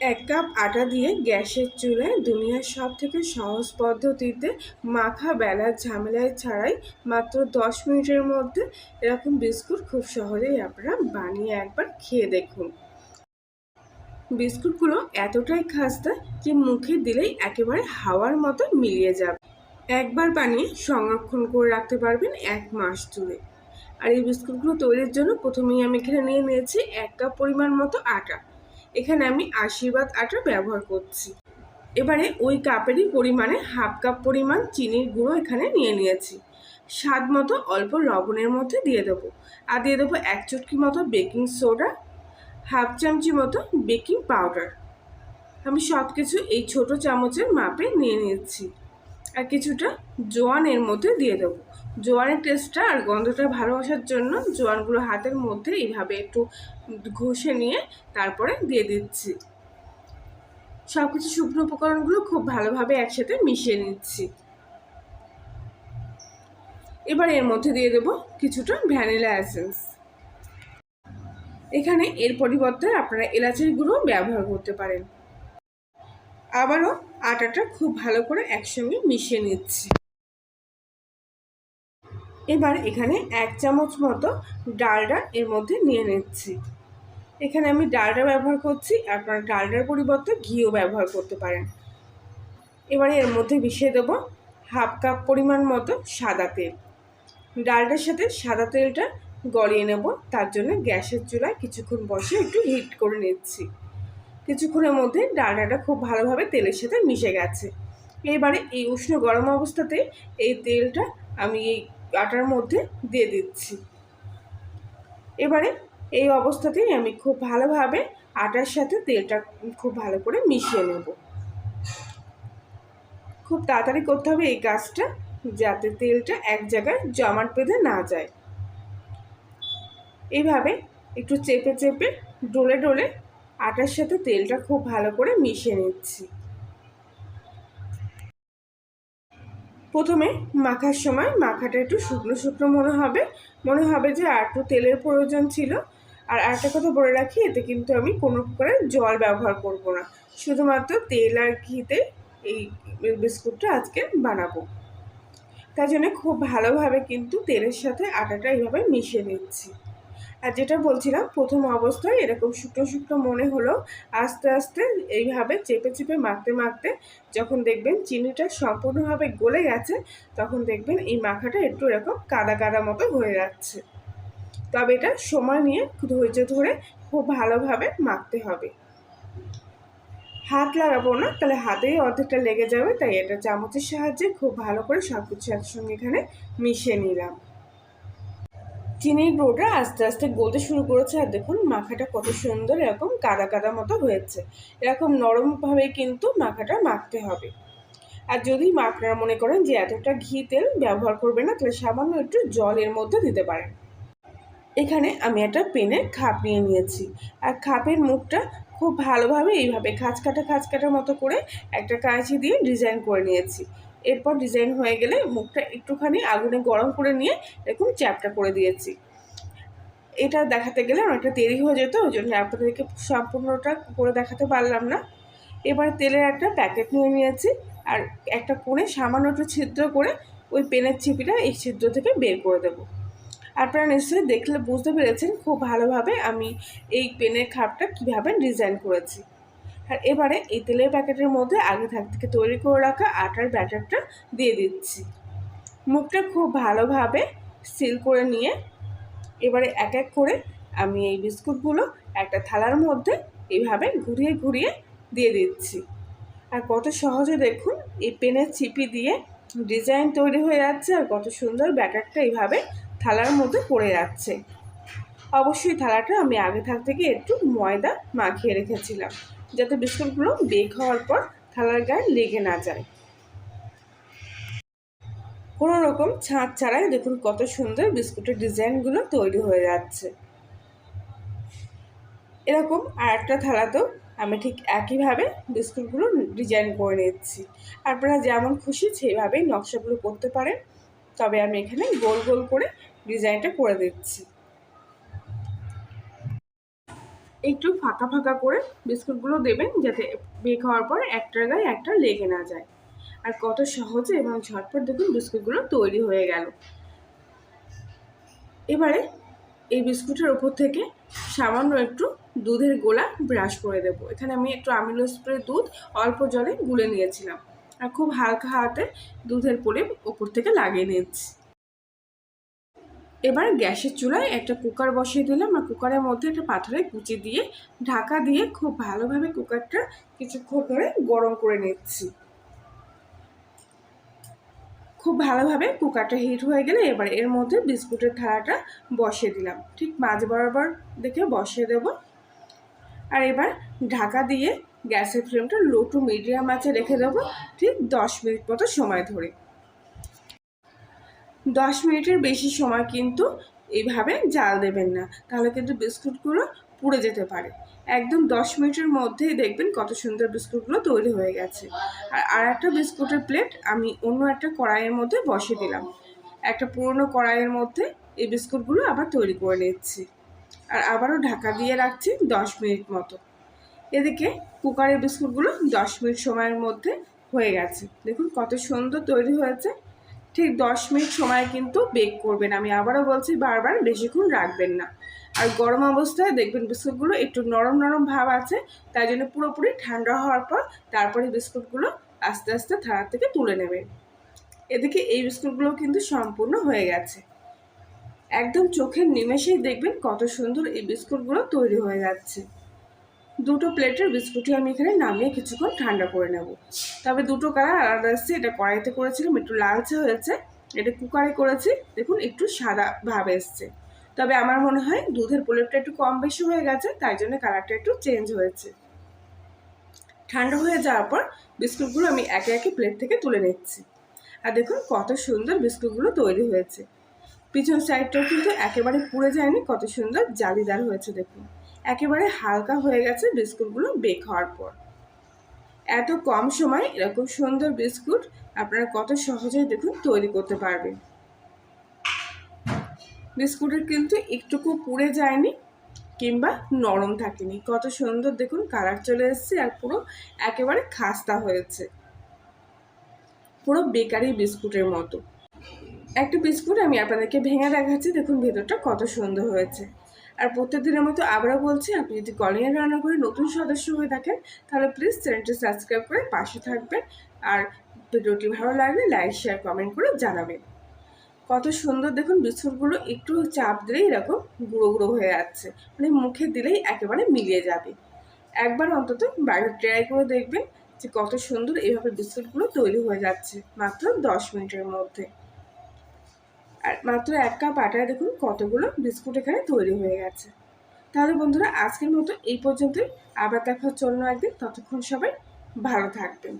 এক কাপ আটা দিয়ে গ্যাসের চুলায় দুনিয়ার সব থেকে সহজ পদ্ধতিতে মাখা বেলার ঝামেলায় ছাড়াই মাত্র দশ মিনিটের মধ্যে এরকম বিস্কুট খুব সহজেই আপনারা বানিয়ে একবার খেয়ে দেখুন। বিস্কুটগুলো এতটাই খাস্তা যে মুখে দিলেই একেবারে হাওয়ার মতো মিলিয়ে যাবে। একবার বানিয়ে সংরক্ষণ করে রাখতে পারবেন এক মাস জুড়ে। আর এই বিস্কুটগুলো তৈরির জন্য প্রথমেই আমি এখানে নিয়ে নিয়েছি এক কাপ পরিমাণ মতো আটা। এখানে আমি আশীর্বাদ আটা ব্যবহার করছি। এবারে ওই কাপেরই পরিমাণে হাফ কাপ পরিমাণ চিনির গুঁড়ো এখানে নিয়ে নিয়েছি। স্বাদ মতো অল্প লবণের মধ্যে দিয়ে দেবো। আর দিয়ে দেবো এক চুটকি মতো বেকিং সোডা, হাফ চামচি মতো বেকিং পাউডার। আমি সব কিছু এই ছোট চামচের মাপে নিয়ে নিচ্ছি আর কিছুটা জোয়ান এর মধ্যে দিয়ে দেবো। জোয়ানের টেস্টটা আর গন্ধটা ভালো আসার জন্য জোয়ানগুলো হাতের মধ্যে এইভাবে একটু ঘষে নিয়ে তারপরে দিয়ে দিচ্ছি। সব কিছু শুকনো উপকরণগুলো খুব ভালোভাবে একসাথে মিশিয়ে নিচ্ছি। এবার এর মধ্যে দিয়ে দেবো কিছুটা ভ্যানিলা অ্যাসেন্স এখানে এর পরিবর্তে আপনারা এলাচের গুঁড়ো ব্যবহার করতে পারেন। আবারও আটাটা খুব ভালো করে একসঙ্গে মিশিয়ে নিচ্ছি। এবার এখানে এক চামচ মতো ডালডা এর মধ্যে নিয়ে নিচ্ছি। এখানে আমি ডালডা ব্যবহার করছি, আপনারা ডালডার পরিবর্তে ঘিও ব্যবহার করতে পারেন। এবারে এর মধ্যে মিশিয়ে দেবো হাফ কাপ পরিমাণ মতো সাদা তেল। ডালটার সাথে সাদা তেলটা গড়িয়ে নেব, তার জন্য গ্যাসের চুলায় কিছুক্ষণ বসে একটু হিট করে নিচ্ছি। কিছুক্ষণের মধ্যে ডালডাটা খুব ভালোভাবে তেলের সাথে মিশে গেছে। এবারে এই উষ্ণ গরম অবস্থাতে এই তেলটা আমি এই আটার মধ্যে দিয়ে দিচ্ছি। এবারে এই অবস্থাতেই আমি খুব ভালোভাবে আটার সাথে তেলটা খুব ভালো করে মিশিয়ে নেব। খুব তাড়াতাড়ি করতে হবে এই কাজটা যাতে তেলটা এক জায়গায় জমাট বেঁধে না যায়। এইভাবে একটু চেপে চেপে ডলে ডলে আটার সাথে তেলটা খুব ভালো করে মিশিয়ে নিচ্ছি। প্রথমে মাখার সময় মাখাটা একটু শুকনো শুকনো মনে হবে। মনে হবে যে আর একটু তেলের প্রয়োজন ছিল। আর একটা কথা বলে রাখি, এতে কিন্তু আমি কোনো প্রকারের জল ব্যবহার করব না। শুধুমাত্র তেল আর ঘিতে এই বিস্কুটটা আজকে বানাবো। তাই জন্য খুব ভালোভাবে কিন্তু তেলের সাথে আটাটা এইভাবে মিশিয়ে নিচ্ছি। আর যেটা বলছিলাম, প্রথম অবস্থায় এরকম শুকনো শুকনো মনে হলো, আস্তে আস্তে এইভাবে চেপে চেপে মাখতে মাখতে যখন দেখবেন চিনিটা সম্পূর্ণভাবে গলে গেছে, তখন দেখবেন এই মাখাটা একটু এরকম কাদা কাদা মতো হয়ে যাচ্ছে। তবে এটা সময় নিয়ে ধৈর্য ধরে খুব ভালোভাবে মাখতে হবে। হাত লাগাবো না, তাহলে হাতেই অর্ধেকটা লেগে যাবে, তাই এটা চামচের সাহায্যে খুব ভালো করে সব কিছু একসঙ্গে এখানে মিশিয়ে নিলাম। চিনির গুঁড়োটা আস্তে আস্তে গলতে শুরু করেছে আর দেখুন, মাখাটা কত সুন্দর এরকম কাদা কাদা মতো হয়েছে। এরকম নরমভাবে কিন্তু মাখাটা মাখতে হবে। আর যদি আপনারা মনে করেন যে এতটা ঘি তেল ব্যবহার করবে না, তাহলে সামান্য একটু জলের মধ্যে দিতে পারেন। এখানে আমি একটা পেনের খাপ নিয়ে নিয়েছি। আর খাপের মুখটা খুব ভালোভাবে এইভাবে খাঁচ কাটা খাঁচ কাটার মতো করে একটা কাঁচি দিয়ে ডিজাইন করে নিয়েছি। এরপর ডিজাইন হয়ে গেলে মুখটা একটুখানি আগুনে গরম করে নিয়ে এরকম চ্যাপটা করে দিয়েছি। এটা দেখাতে গেলে অনেকটা দেরি হয়ে যেত, ওই জন্য আপনাদেরকে সম্পূর্ণটা করে দেখাতে পারলাম না। এবার তেলের একটা প্যাকেট নিয়ে নিয়েছি, আর একটা কোণে সামান্য একটু ছিদ্র করে ওই পেনের ছিপিটা এই ছিদ্র থেকে বের করে দেবো। আপনারা নিশ্চয়ই দেখলে বুঝতে পেরেছেন খুব ভালোভাবে আমি এই পেনের খাপটা কীভাবে ডিজাইন করেছি। আর এবারে এই তেলের প্যাকেটের মধ্যে আগে থাক থেকে তৈরি করে রাখা আটার ব্যাটারটা দিয়ে দিচ্ছি। মুখটা খুব ভালোভাবে সিল করে নিয়ে এবারে এক এক করে আমি এই বিস্কুটগুলো একটা থালার মধ্যে এইভাবে ঘুরিয়ে ঘুরিয়ে দিয়ে দিচ্ছি। আর কত সহজে দেখুন এই পেনের চিপি দিয়ে ডিজাইন তৈরি হয়ে যাচ্ছে আর কত সুন্দর ব্যাটারটা এইভাবে থালার মধ্যে পড়ে যাচ্ছে। অবশ্যই থালাটা আমি আগে থাক থেকে একটু ময়দা মাখিয়ে রেখেছিলাম। যাতে বিস্কুটগুলো বেক হওয়ার পর থালার গায়ে লেগে না যায়। কোনো রকম ছাঁচ ছাড়াই দেখুন কত সুন্দর বিস্কুটের ডিজাইনগুলো তৈরি হয়ে যাচ্ছে। এরকম আর একটা থালাতেও আমি ঠিক একইভাবে বিস্কুটগুলো ডিজাইন করে নিচ্ছি। আপনারা যেমন খুশি সেইভাবেই নকশাগুলো করতে পারেন। তবে আমি এখানে গোল গোল করে ডিজাইনটা করে দিচ্ছি। একটু ফাঁকা ফাঁকা করে বিস্কুটগুলো দেবেন যাতে বেক হওয়ার পর একটার গায়ে একটা লেগে না যায়। আর কত সহজে এবং ঝটপট দেখুন বিস্কুটগুলো তৈরি হয়ে গেল। এবারে এই বিস্কুটের ওপর থেকে সামান্য একটু দুধের গোলা ব্রাশ করে দেবো। এখানে আমি একটু আমিলো স্প্রে দুধ অল্প জলে গুলে নিয়েছিলাম। আর খুব হালকা হাতে দুধের পরে ওপর থেকে লাগিয়ে নিচ্ছি এবার গ্যাসের চুলায় একটা কুকার বসিয়ে দিলাম আর কুকারের মধ্যে একটা পাথরে কুচি দিয়ে ঢাকা দিয়ে খুব ভালোভাবে কুকারটা কিছুক্ষণ ধরে গরম করে নিচ্ছি। খুব ভালোভাবে কুকারটা হিট হয়ে গেলে এবার এর মধ্যে বিস্কুটের থালাটা বসিয়ে দিলাম। ঠিক মাঝ বরাবর দেখে বসিয়ে দেব। আর এবার ঢাকা দিয়ে গ্যাসের ফ্লেমটা লো টু মিডিয়াম আঁচে রেখে দেবো। ঠিক দশ মিনিট মতো সময় ধরে। দশ মিনিটের বেশি সময় কিন্তু এইভাবে জাল দেবেন না। তাহলে কিন্তু বিস্কুটগুলো পুড়ে যেতে পারে। একদম দশ মিনিটের মধ্যেই দেখবেন কত সুন্দর বিস্কুটগুলো তৈরি হয়ে গেছে। আর আর একটা বিস্কুটের প্লেট আমি অন্য একটা কড়াইয়ের মধ্যে বসে দিলাম। একটা পুরনো কড়াইয়ের মধ্যে এই বিস্কুটগুলো আবার তৈরি করে নিচ্ছি। আর আবারও ঢাকা দিয়ে রাখছি দশ মিনিট মতো। এদিকে কুকারের বিস্কুটগুলো দশ মিনিট সময়ের মধ্যে হয়ে গেছে। দেখুন কত সুন্দর তৈরি হয়েছে। ঠিক দশ মিনিট সময় কিন্তু বেক করবেন। আমি আবারও বলছি, বারবার বেশিক্ষণ রাখবেন না। আর গরম অবস্থায় দেখবেন বিস্কুটগুলো একটু নরম নরম ভাব আছে, তাই জন্য পুরোপুরি ঠান্ডা হওয়ার পর তারপরে বিস্কুটগুলো আস্তে আস্তে থালা থেকে তুলে নেবেন। এদিকে এই বিস্কুটগুলো কিন্তু সম্পূর্ণ হয়ে গেছে। একদম চোখের নিমেষেই দেখবেন কত সুন্দর এই বিস্কুটগুলো তৈরি হয়ে যাচ্ছে। দুটো প্লেটের বিস্কুটই আমি এখানে নামিয়ে কিছুক্ষণ ঠান্ডা করে নেব। তবে দুটো কালার আলাদা এসছে এটা কড়াইতে করেছিলাম, একটু লালচে হয়েছে, এটা কুকারে করেছি, দেখুন একটু সাদা ভাব এসছে। তবে আমার মনে হয় দুধের প্লেটটা একটু কম বেশি হয়ে গেছে, তাই জন্য কালারটা একটু চেঞ্জ হয়েছে। ঠান্ডা হয়ে যাওয়ার পর বিস্কুটগুলো আমি একে একে প্লেট থেকে তুলে নিচ্ছি। আর দেখুন কত সুন্দর বিস্কুটগুলো তৈরি হয়েছে। পিছন সাইডটাও কিন্তু একেবারে পুড়ে যায়নি, কত সুন্দর জালিদার হয়েছে দেখুন। একেবারে হালকা হয়ে গেছে বিস্কুটগুলো বেক হওয়ার পর। এত কম সময় এরকম সুন্দর বিস্কুট আপনারা কত সহজেই দেখুন তৈরি করতে পারবেন। বিস্কুটের কিন্তু একটুকু পুড়ে যায়নি কিংবা নরম থাকেনি। কত সুন্দর দেখুন কালার চলে এসছে আর পুরো একেবারে খাস্তা হয়েছে। পুরো বেকারি বিস্কুটের মতো। একটা বিস্কুট আমি আপনাদেরকে ভেঙে দেখাচ্ছি, দেখুন ভেতরটা কত সুন্দর হয়েছে। আর প্রত্যেকদিনের মতো আবারও বলছি, আপনি যদি কলিয়ার রান্না করে নতুন সদস্য হয়ে থাকেন, তাহলে প্লিজ চ্যানেলটি সাবস্ক্রাইব করে পাশে থাকবেন। আর ভিডিওটি ভালো লাগলে লাইক শেয়ার কমেন্ট করে জানাবেন। কত সুন্দর দেখুন, বিস্কুটগুলো একটু চাপ দিলেই এরকম গুঁড়ো গুঁড়ো হয়ে যাচ্ছে। মানে মুখে দিলেই একেবারে মিলিয়ে যাবে। একবার অন্তত বাইরে ট্রাই করে দেখবেন যে কত সুন্দর এইভাবে বিস্কুটগুলো তৈরি হয়ে যাচ্ছে, মাত্র দশ মিনিটের মধ্যে। আর মাত্র এক কাপ আটায় দেখুন কতগুলো বিস্কুট এখানে তৈরি হয়ে গেছে। তাহলে বন্ধুরা, আজকের মতো এই পর্যন্তই। আবার দেখা হচ্ছে অন্য একদিন। ততক্ষণ সবাই ভালো থাকবেন।